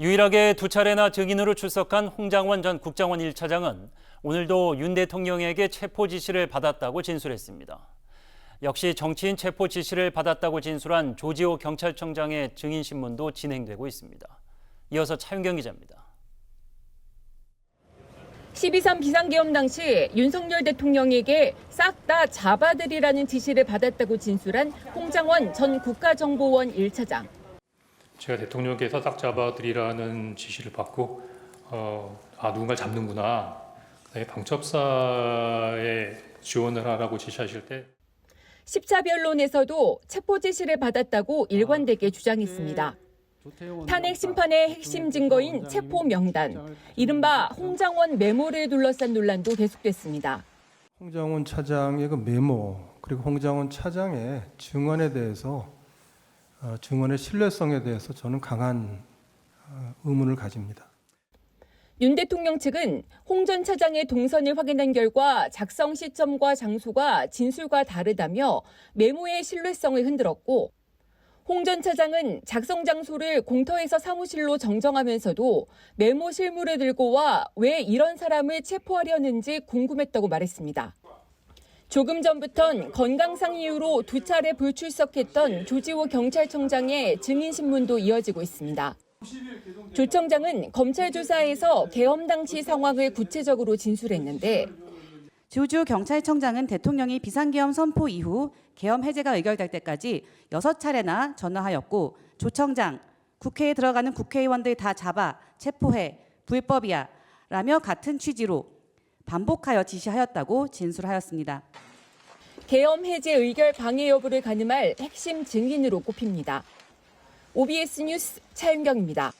유일하게 두 차례나 증인으로 출석한 홍장원 전 국정원 1차장은 오늘도 윤 대통령에게 체포 지시를 받았다고 진술했습니다. 역시 정치인 체포 지시를 받았다고 진술한 조지호 경찰청장의 증인 신문도 진행되고 있습니다. 이어서 차윤경 기자입니다. 12.3 비상계엄 당시 윤석열 대통령에게 싹 다 잡아들이라는 지시를 받았다고 진술한 홍장원 전 국가정보원 1차장. 제가 대통령께서 딱 잡아들이라는 지시를 받고 어, 아 누군가를 잡는구나. 그다음에 방첩사에 지원을 하라고 지시하실 때 10차 변론에서도 체포 지시를 받았다고 일관되게 주장했습니다. 탄핵 심판의 핵심 증거인 체포 명단, 이른바 홍장원 메모를 둘러싼 논란도 계속됐습니다. 홍장원 차장의 그 메모 그리고 홍장원 차장의 증언에 대해서 어, 증언의 신뢰성에 대해서 저는 강한 어, 의문을 가집니다. 윤 대통령 측은 홍 전 차장의 동선을 확인한 결과 작성 시점과 장소가 진술과 다르다며 메모의 신뢰성을 흔들었고 홍 전 차장은 작성 장소를 공터에서 사무실로 정정하면서도 메모 실물을 들고 와 왜 이런 사람을 체포하려는지 궁금했다고 말했습니다. 조금 전부턴 건강상 이유로 두 차례 불출석했던 조지호 경찰청장의 증인 신문도 이어지고 있습니다. 조 청장은 검찰 조사에서 계엄 당시 상황을 구체적으로 진술했는데 조주 경찰청장은 대통령이 비상계엄 선포 이후 계엄 해제가 의결될 때까지 여섯 차례나 전화하였고 조 청장 국회에 들어가는 국회의원들 다 잡아 체포해 불법이야 라며 같은 취지로 반복하여 지시하였다고 진술하였습니다. 계엄 해제 의결 방해 여부를 가늠할 핵심 증인으로 꼽힙니다. OBS 뉴스 차윤경입니다.